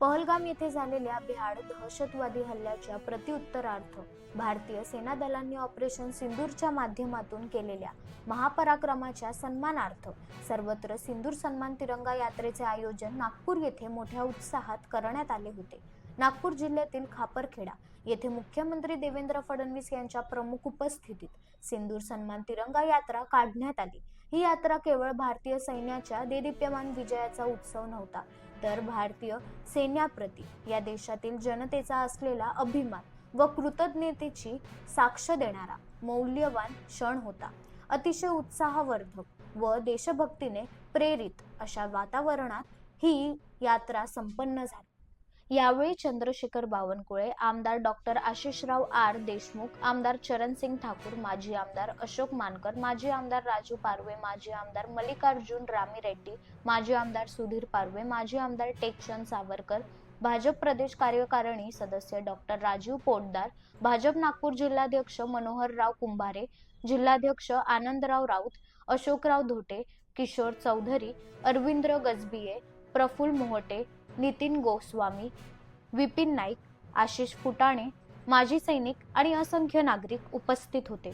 पहलगाम येथे झालेल्या बिहाड दहशतवादी हल्ल्याच्या प्रत्युत्तरार्थ भारतीय सेना दलांनी ऑपरेशन सिंदूरच्या माध्यमातून केलेल्या महापराक्रमाच्या सन्मानार्थ सर्वत्र सिंदूर सन्मान तिरंगा यात्रेचे आयोजन नागपूर येथे मोठ्या उत्साहात करण्यात आले होते. नागपूर जिल्ह्यातील खापरखेडा येथे मुख्यमंत्री देवेंद्र फडणवीस यांच्या प्रमुख उपस्थितीत सिंदूर सन्मान तिरंगा यात्रा काढण्यात आली. ही यात्रा केवळ भारतीय सैन्याच्या देदीप्यमान विजयाचा उत्सव नव्हता तर भारतीय सैन्याप्रती या देशातील जनतेचा असलेला अभिमान व कृतज्ञतेची साक्ष देणारा मौल्यवान क्षण होता. अतिशय उत्साहवर्धक व देशभक्तीने प्रेरित अशा वातावरणात ही यात्रा संपन्न झाली. यावेळी चंद्रशेखर बावनकुळे आमदार डॉक्टर आशिषराव आर देशमुख आमदार चरणसिंग ठाकूर माजी आमदार अशोक मानकर माजी आमदार राजू पारवे माजी आमदार मल्लिकार्जुन रामी रेड्डी माजी आमदार सुधीर पारवे माजी आमदार टेकचंद सावरकर भाजप प्रदेश कार्यकारिणी सदस्य डॉक्टर राजीव पोटदार भाजप नागपूर जिल्हाध्यक्ष मनोहरराव कुंभारे जिल्हाध्यक्ष आनंदराव राऊत अशोकराव धोटे किशोर चौधरी अरविंद्र गजबिये प्रफुल मोहटे नितीन गोस्वामी विपिन नाईक आशिष फुटाणे माजी सैनिक आणि असंख्य नागरिक उपस्थित होते.